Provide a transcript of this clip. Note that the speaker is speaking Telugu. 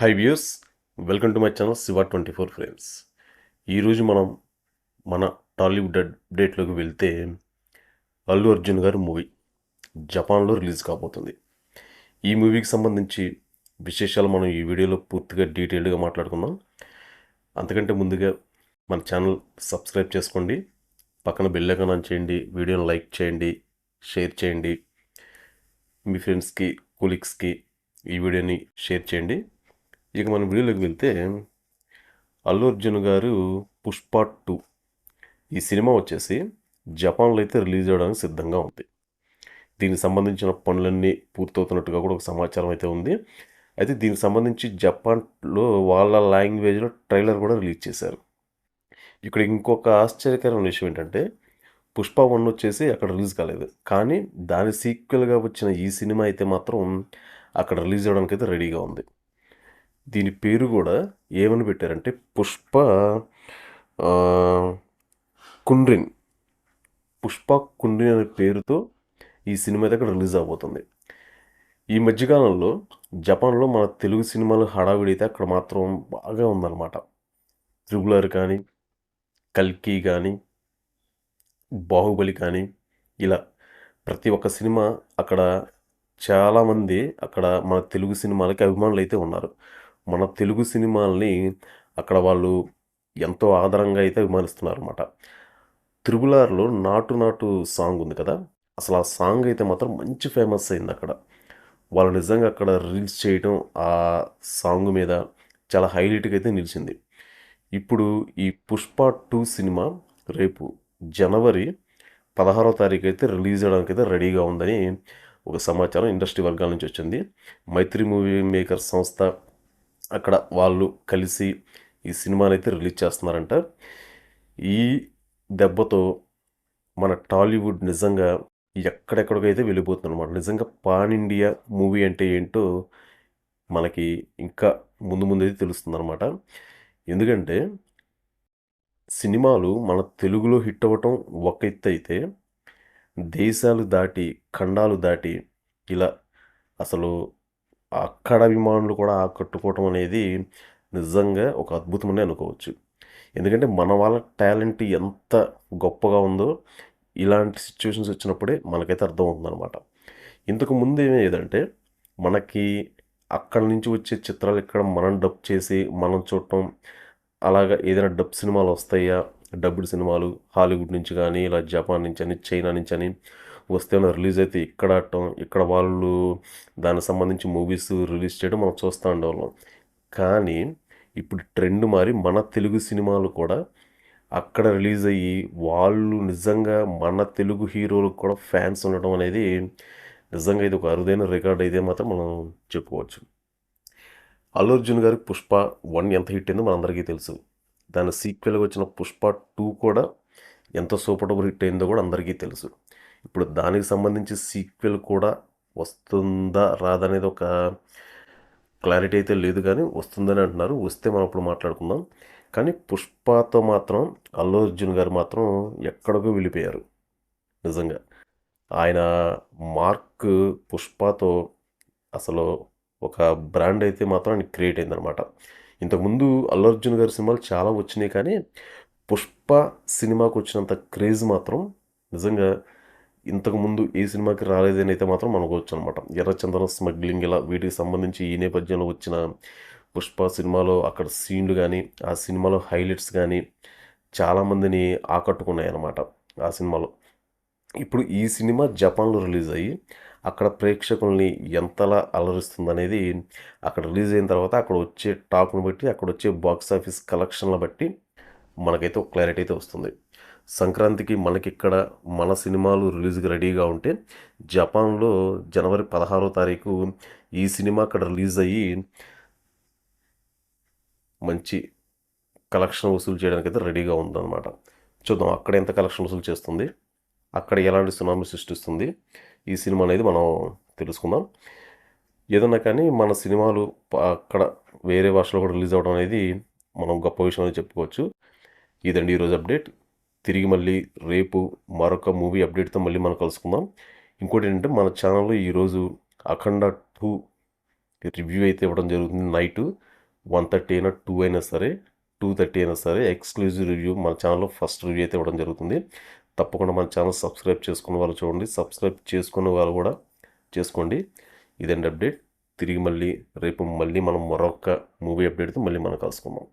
Hi views welcome to my channel Shiva twenty four frames ఈరోజు మనం మన టాలీవుడ్ అప్డేట్లోకి వెళ్తే అల్లు అర్జున్ గారి మూవీ జపాన్లో రిలీజ్ కాబోతుంది. ఈ మూవీకి సంబంధించి విశేషాలు మనం ఈ వీడియోలో పూర్తిగా డీటెయిల్డ్గా మాట్లాడుకుందాం. అంతకంటే ముందుగా మన ఛానల్ సబ్స్క్రైబ్ చేసుకోండి. పక్కన బెల్ ఐకాన్ ఆన్ చేయండి వీడియోని లైక్ చేయండి షేర్ చేయండి. మీ ఫ్రెండ్స్కి కొలీగ్స్కి ఈ వీడియోని షేర్ చేయండి. ఇక మనం వీడియోలోకి వెళ్తే అల్లు అర్జున్ గారు పుష్ప టూ. ఈ సినిమా వచ్చేసి జపాన్లో అయితే రిలీజ్ అవ్వడానికి సిద్ధంగా ఉంది. దీనికి సంబంధించిన పనులన్నీ పూర్తవుతున్నట్టుగా కూడా ఒక సమాచారం అయితే ఉంది. అయితే దీనికి సంబంధించి జపాన్లో వాళ్ళ లాంగ్వేజ్లో ట్రైలర్ కూడా రిలీజ్ చేశారు. ఇక్కడ ఇంకొక ఆశ్చర్యకరమైన విషయం ఏంటంటే పుష్ప వన్ వచ్చేసి అక్కడ రిలీజ్ కాలేదు. కానీ దాని సీక్వెల్గా వచ్చిన ఈ సినిమా అయితే మాత్రం అక్కడ రిలీజ్ అవ్వడానికి అయితే రెడీగా ఉంది. దీని పేరు కూడా ఏమని పెట్టారంటే పుష్ప కుండ్రిన్. పుష్ప కుండ్రిన్ అనే పేరుతో ఈ సినిమా అయితే అక్కడ రిలీజ్ అవబోతుంది. ఈ మధ్యకాలంలో జపాన్లో మన తెలుగు సినిమాలు హడావిడి అయితే అక్కడ మాత్రం బాగా ఉందన్నమాట. త్రిబులర్ కానీ కల్కి కానీ బాహుబలి కానీ ఇలా ప్రతి ఒక్క సినిమా అక్కడ చాలామంది అక్కడ మన తెలుగు సినిమాలకి అభిమానులు అయితే ఉన్నారు. మన తెలుగు సినిమాల్ని అక్కడ వాళ్ళు ఎంతో ఆదరంగా అయితే అభిమానిస్తున్నారు అనమాట త్రిబులార్లో నాటు నాటు సాంగ్ ఉంది కదా అసలు ఆ సాంగ్ అయితే మాత్రం మంచి ఫేమస్ అయింది అక్కడ. వాళ్ళు నిజంగా అక్కడ రీల్స్ చేయడం ఆ సాంగ్ మీద చాలా హైలైట్గా అయితే నిలిచింది. ఇప్పుడు ఈ పుష్ప టూ సినిమా రేపు జనవరి పదహారో తారీఖు అయితే రిలీజ్ చేయడానికి అయితే రెడీగా ఉందని ఒక సమాచారం ఇండస్ట్రీ వర్గాల నుంచి వచ్చింది. మైత్రి మూవీ మేకర్ సంస్థ అక్కడ వాళ్ళు కలిసి ఈ సినిమాని అయితే రిలీజ్ చేస్తున్నారంట. ఈ దెబ్బతో మన టాలీవుడ్ నిజంగా ఎక్కడెక్కడికైతే వెళ్ళిపోతుంది అనమాట నిజంగా పాన్ ఇండియా మూవీ అంటే ఏంటో మనకి ఇంకా ముందు ముందు అయితే తెలుస్తుంది అనమాట ఎందుకంటే సినిమాలు మన తెలుగులో హిట్ అవ్వటం ఒక ఎత్తు అయితే దేశాలు దాటి ఖండాలు దాటి ఇలా అసలు అక్కడ అభిమానులు కూడా ఆకట్టుకోవటం అనేది నిజంగా ఒక అద్భుతమని అనుకోవచ్చు. ఎందుకంటే మన వాళ్ళ టాలెంట్ ఎంత గొప్పగా ఉందో ఇలాంటి సిచ్యువేషన్స్ వచ్చినప్పుడే మనకైతే అర్థమవుతుంది అనమాట ఇంతకు ముందు ఏమేదంటే మనకి అక్కడ నుంచి వచ్చే చిత్రాలు ఇక్కడ మనం డబ్ చేసి మనం చూడటం అలాగా ఏదైనా డబ్ సినిమాలు వస్తాయా? డబ్బుడ్ సినిమాలు హాలీవుడ్ నుంచి కానీ ఇలా జపాన్ నుంచి అని చైనా నుంచి అని వస్తే రిలీజ్ అయితే ఇక్కడ ఆడటం ఇక్కడ వాళ్ళు దానికి సంబంధించి మూవీస్ రిలీజ్ చేయడం మనం చూస్తూ ఉండేవాళ్ళం. కానీ ఇప్పుడు ట్రెండ్ మారి మన తెలుగు సినిమాలు కూడా అక్కడ రిలీజ్ అయ్యి వాళ్ళు నిజంగా మన తెలుగు హీరోలకు కూడా ఫ్యాన్స్ ఉండడం అనేది నిజంగా ఇది ఒక అరుదైన రికార్డ్. అయితే మాత్రం మనం చెప్పుకోవచ్చు. అల్లు అర్జున్ గారి పుష్ప వన్ ఎంత హిట్ అయిందో మనందరికీ తెలుసు. దాని సీక్వెల్గా వచ్చిన పుష్ప టూ కూడా ఎంత సూపర్ డూపర్ హిట్ అయిందో కూడా అందరికీ తెలుసు. ఇప్పుడు దానికి సంబంధించి సీక్వెల్ కూడా వస్తుందా రాదనేది ఒక క్లారిటీ అయితే లేదు కానీ వస్తుందని అంటున్నారు. వస్తే మనం అప్పుడు మాట్లాడుకుందాం. కానీ పుష్పతో మాత్రం అల్లు అర్జున్ గారు మాత్రం ఎక్కడికో వెళ్ళిపోయారు. నిజంగా. ఆయన మార్క్ పుష్పతో అసలు ఒక బ్రాండ్ అయితే మాత్రం ఆయన క్రియేట్ అయిందనమాట ఇంతకుముందు అల్లు అర్జున్ గారి సినిమాలు చాలా వచ్చినాయి కానీ పుష్ప సినిమాకు వచ్చినంత క్రేజ్ మాత్రం నిజంగా ఇంతకుముందు ఏ సినిమాకి రాలేదని అయితే మాత్రం అనుకోవచ్చు అనమాట ఎర్రచందనం స్మగ్లింగ్ ఇలా వీటికి సంబంధించి ఈ నేపథ్యంలో వచ్చిన పుష్ప సినిమాలో అక్కడ సీన్లు కానీ ఆ సినిమాలో హైలైట్స్ కానీ చాలామందిని ఆకట్టుకున్నాయి అన్నమాట ఆ సినిమాలో. ఇప్పుడు ఈ సినిమా జపాన్లో రిలీజ్ అయ్యి అక్కడ ప్రేక్షకుల్ని ఎంతలా అలరిస్తుందనేది అక్కడ రిలీజ్ అయిన తర్వాత అక్కడ వచ్చే టాక్ను బట్టి అక్కడ వచ్చే బాక్స్ ఆఫీస్ కలెక్షన్ల బట్టి మనకైతే ఒక క్లారిటీ అయితే వస్తుంది. సంక్రాంతికి మనకి ఇక్కడ మన సినిమాలు రిలీజ్కి రెడీగా ఉంటే జపాన్లో జనవరి పదహారో తారీఖు ఈ సినిమా అక్కడ రిలీజ్ అయ్యి మంచి కలెక్షన్ వసూలు చేయడానికి అయితే రెడీగా ఉందన్నమాట. చూద్దాం అక్కడ ఎంత కలెక్షన్ వసూలు చేస్తుంది అక్కడ ఎలాంటి సునామీ సృష్టిస్తుంది ఈ సినిమా అనేది మనం తెలుసుకుందాం. ఏదన్నా కానీ మన సినిమాలు అక్కడ వేరే భాషలో కూడా రిలీజ్ అవ్వడం అనేది మనం గొప్ప విషయం అని చెప్పుకోవచ్చు. ఇదండి ఈరోజు అప్డేట్. తిరిగి మళ్ళీ రేపు మరొక మూవీ అప్డేట్తో మళ్ళీ మనం కలుసుకుందాం. ఇంకోటి ఏంటంటే మన ఛానల్లో ఈరోజు అఖండ టూ రివ్యూ అయితే ఇవ్వడం జరుగుతుంది నైట్. వన్ థర్టీ అయినా టూ అయినా సరే టూ థర్టీ అయినా సరే ఎక్స్క్లూజివ్ రివ్యూ మన ఛానల్లో ఫస్ట్ రివ్యూ అయితే ఇవ్వడం జరుగుతుంది. తప్పకుండా మన ఛానల్ సబ్స్క్రైబ్ చేసుకున్న వాళ్ళు చూడండి. సబ్స్క్రైబ్ చేసుకున్న వాళ్ళు కూడా చేసుకోండి. ఇదండి అప్డేట్. తిరిగి మళ్ళీ రేపు మళ్ళీ మనం మరొక మూవీ అప్డేట్తో మళ్ళీ మనం కలుసుకుందాం.